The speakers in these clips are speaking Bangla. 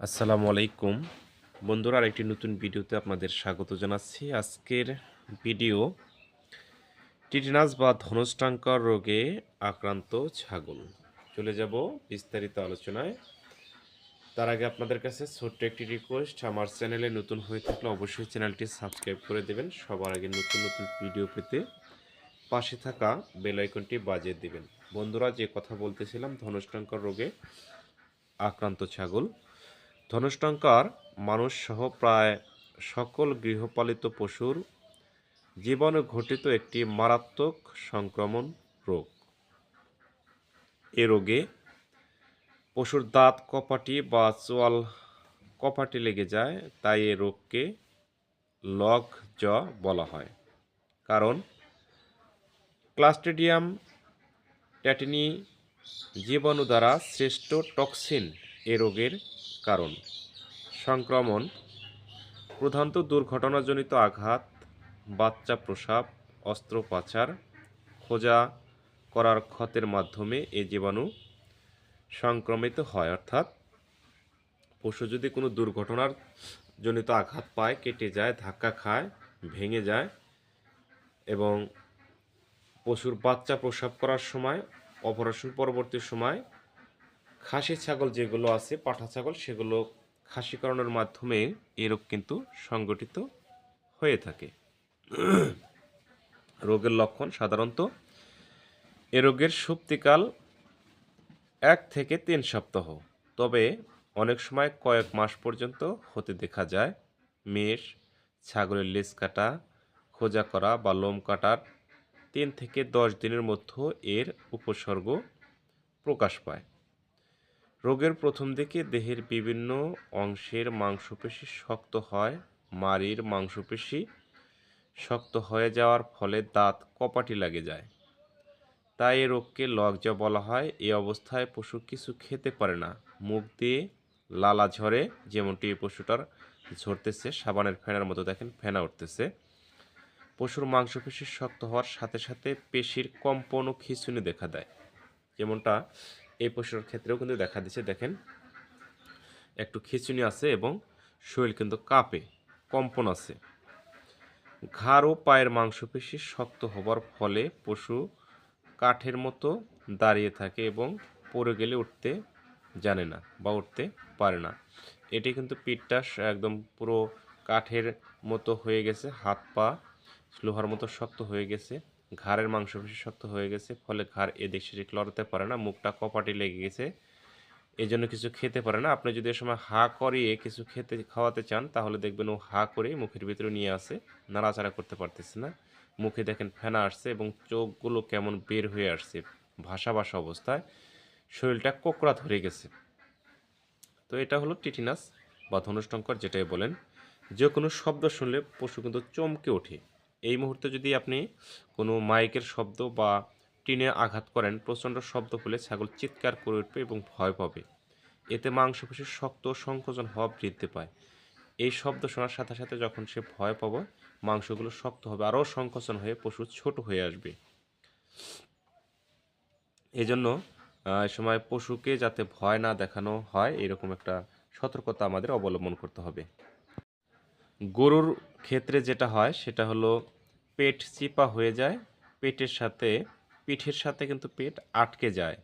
আসসালামু আলাইকুম। বন্ধুরা, আরেকটি নতুন ভিডিওতে আপনাদের স্বাগত জানাচ্ছি। আজকের ভিডিও, টিটিনাস বা ধনুষ্টাঙ্কর রোগে আক্রান্ত ছাগল। চলে যাব বিস্তারিত আলোচনায়। তার আগে আপনাদের কাছে ছোট্ট একটি রিকোয়েস্ট আমার চ্যানেলে নতুন হয়ে থাকলে অবশ্যই চ্যানেলটি সাবস্ক্রাইব করে দেবেন। সবার আগে নতুন নতুন ভিডিও পেতে পাশে থাকা বেল আইকনটি বাজিয়ে দিবেন। বন্ধুরা, যে কথা বলতেছিলাম, ধনুষ্টাঙ্কর রোগে আক্রান্ত ছাগল ধনুষ্টঙ্কার মানুষসহ প্রায় সকল গৃহপালিত পশুর জীবাণু ঘটিত একটি মারাত্মক সংক্রমণ রোগ। এ রোগে পশুর দাঁত, কপাটি বা চোয়াল কপাটি লেগে যায়, তাই এ রোগকে লগ জ বলা হয়। কারণ ক্লাস্টেডিয়াম ট্যাটিনি জীবাণু দ্বারা শ্রেষ্ঠ টক্সিন এ রোগের কারণ। সংক্রমণ, প্রধানত দুর্ঘটনাজনিত আঘাত, বাচ্চা প্রসাব, অস্ত্রোপচার, খোঁজা করার ক্ষতের মাধ্যমে এ জীবাণু সংক্রমিত হয়। অর্থাৎ পশু যদি কোনো দুর্ঘটনার জনিত আঘাত পায়, কেটে যায়, ধাক্কা খায়, ভেঙে যায় এবং পশুর বাচ্চা প্রসাব করার সময়, অপারেশন পরবর্তী সময় খাসি ছাগল যেগুলো আছে, পাঠা ছাগল, সেগুলো খাসিকরণের মাধ্যমে এ রোগ কিন্তু সংগঠিত হয়ে থাকে। রোগের লক্ষণ সাধারণত এ রোগের সুপ্তিকাল এক থেকে তিন সপ্তাহ। তবে অনেক সময় কয়েক মাস পর্যন্ত হতে দেখা যায়, মেষ, ছাগলের লেজ কাটা, খোঁজা করা বা লোম কাটার তিন থেকে দশ দিনের মধ্যে এর উপসর্গ প্রকাশ পায়। রোগের প্রথম দিকে দেহের বিভিন্ন অংশের মাংসপেশি শক্ত হয়, মাড়ির মাংসপেশি শক্ত হয়ে যাওয়ার ফলে দাঁত কপাটি লাগে যায়। তাই এ রোগকে লজ্জা বলা হয়। এই অবস্থায় পশু কিছু খেতে পারে না। মুখ দিয়ে লালা ঝরে, যেমনটি এই পশুটার ঝরতেছে, সাবানের ফেনার মতো দেখেন, ফেনা উঠতেছে। পশুর মাংসপেশি শক্ত হওয়ার সাথে সাথে পেশির কম্পন ও খিঁচুনি দেখা দেয়। যেমনটা এই পশুর ক্ষেত্রেও কিন্তু দেখা দিচ্ছে, দেখেন, একটু খিচুনি আছে এবং শরীর কিন্তু কাঁপে, কম্পন আছে। ঘাড় ও পায়ের মাংসপেশি শক্ত হবার ফলে পশু কাঠের মতো দাঁড়িয়ে থাকে এবং পড়ে গেলে উঠতে জানে না বা উঠতে পারে না। এটি কিন্তু পিঠটা একদম পুরো কাঠের মতো হয়ে গেছে, হাত পা, লোহার মতো শক্ত হয়ে গেছে। ঘাড়ের মাংসপেশি শক্ত হয়ে গেছে, ফলে ঘাড় এদিক সেদিক লড়াতে পারে না, মুখটা কপাটি লেগে গেছে। এই জন্য কিছু খেতে পারে না। আপনি যদি এ সময় হা করিয়ে কিছু খেতে, খাওয়াতে চান, তাহলে দেখবেন ও হা করে মুখের ভিতরে নিয়ে আসে। নাড়াচাড়া করতে পারতেছে না। মুখে দেখেন ফেনা আসছে এবং চোখগুলো কেমন বের হয়ে আসছে ভাসা ভাসা অবস্থায়। শরীরটা কোকড়া ধরে গেছে। তো এটা হলো টিটিনাস বা ধনুষ্টঙ্কর যেটাই বলেন। যে কোনো শব্দ শুনলে পশু কিন্তু চমকে ওঠে। এই মুহূর্তে যদি আপনি কোনো মাইকের শব্দ বা টিনে আঘাত করেন প্রচণ্ড শব্দ হলে ছাগল চিৎকার করে উঠবে এবং ভয় পাবে। এতে মাংসপেশি শক্ত সংকোচন হওয়া বৃদ্ধি পায়। এই শব্দ শোনার সাথে সাথে যখন সে ভয় পাবে মাংসগুলো শক্ত হবে আরও সংকোচন হয়ে পশু ছোট হয়ে আসবে। এই জন্য আহ, সময় পশুকে যাতে ভয় না দেখানো হয় এরকম একটা সতর্কতা আমাদের অবলম্বন করতে হবে। গরুর ক্ষেত্রে যেটা হয়, সেটা হলো পেট চিপা হয়ে যায়, পেটের সাথে, পিঠের সাথে কিন্তু পেট আটকে যায়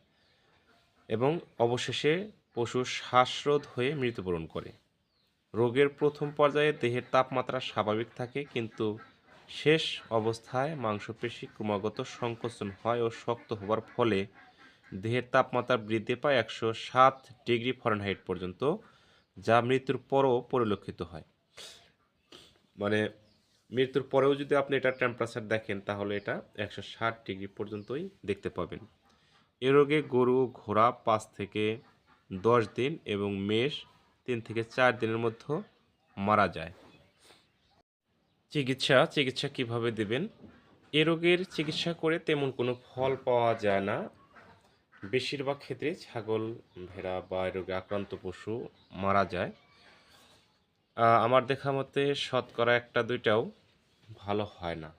এবং অবশেষে পশু শ্বাসরোধ হয়ে মৃত্যুবরণ করে। রোগের প্রথম পর্যায়ে দেহের তাপমাত্রা স্বাভাবিক থাকে, কিন্তু শেষ অবস্থায় মাংসপেশি ক্রমাগত সংকোচন হয় ও শক্ত হওয়ার ফলে দেহের তাপমাত্রা বৃদ্ধি পায় একশো সাত ডিগ্রি ফরেনহাইট পর্যন্ত, যা মৃত্যুর পরও পরিলক্ষিত হয়। মানে মৃত্যুর পরেও যদি আপনি এটা টেম্পারেচার দেখেন, তাহলে এটা একশো ষাট ডিগ্রি পর্যন্তই দেখতে পাবেন। এ রোগে গরু ঘোড়া পাঁচ থেকে দশ দিন এবং মেষ তিন থেকে চার দিনের মধ্যে মারা যায়। চিকিৎসা চিকিৎসা কীভাবে দেবেন? এ রোগের চিকিৎসা করে তেমন কোনো ফল পাওয়া যায় না। বেশিরভাগ ক্ষেত্রে ছাগল, ভেড়া বা এ রোগে আক্রান্ত পশু মারা যায়। আমার দেখা মতে শতকরা একটা দুইটাও ভালো হয় না।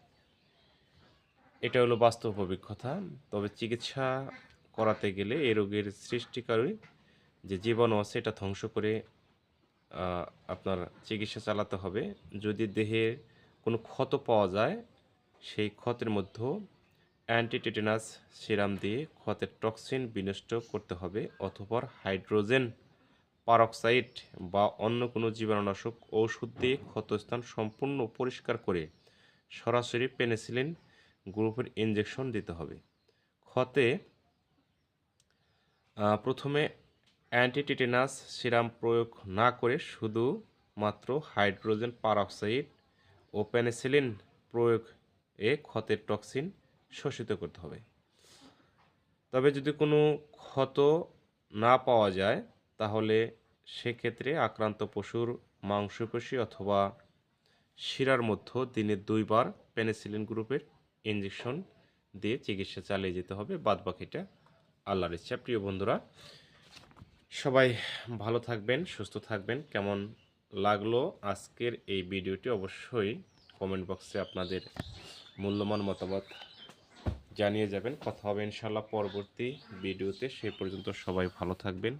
এটা হলো বাস্তব অভিজ্ঞতা। তবে চিকিৎসা করাতে গেলে এই রোগের সৃষ্টিকারী যে জীবাণু আছে, এটা ধ্বংস করে আপনার চিকিৎসা চালাতে হবে। যদি দেহে কোনো ক্ষত পাওয়া যায়, সেই ক্ষতের মধ্যে অ্যান্টিটেটেনাস সিরাম দিয়ে ক্ষতের টক্সিন বিনষ্ট করতে হবে অথবা হাইড্রোজেন পারক্সাইড বা অন্য কোনো জীবাণুনাশক ঔষধ দিয়ে ক্ষতস্থান সম্পূর্ণ পরিষ্কার করে সরাসরি পেনিসিলিন গ্রুপের ইঞ্জেকশন দিতে হবে। ক্ষতে প্রথমে অ্যান্টিটিটেনাস সিরাম প্রয়োগ না করে শুধু মাত্র হাইড্রোজেন পারক্সাইড ও পেনিসিলিন প্রয়োগ এ ক্ষতের টক্সিন শোষিত করতে হবে। তবে যদি কোনো ক্ষত না পাওয়া যায় তাহলে সেক্ষেত্রে আক্রান্ত পশুর মাংসপেশি অথবা শিরার মধ্যে দিনে দুইবার পেনিসিলিন গ্রুপের ইঞ্জেকশন দিয়ে চিকিৎসা চালিয়ে যেতে হবে। বাদ বাকিটা আল্লাহর ইচ্ছা। প্রিয় বন্ধুরা, সবাই ভালো থাকবেন, সুস্থ থাকবেন। কেমন লাগল আজকের এই ভিডিওটি অবশ্যই কমেন্ট বক্সে আপনাদের মূল্যবান মতামত জানিয়ে যাবেন। কথা হবে ইনশাল্লাহ পরবর্তী ভিডিওতে। সেই পর্যন্ত সবাই ভালো থাকবেন।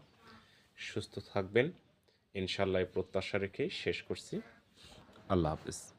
সুস্থ থাকবেন। ইনশাল্লাহ প্রত্যাশা রেখেই শেষ করছি। আল্লাহ হাফিজ।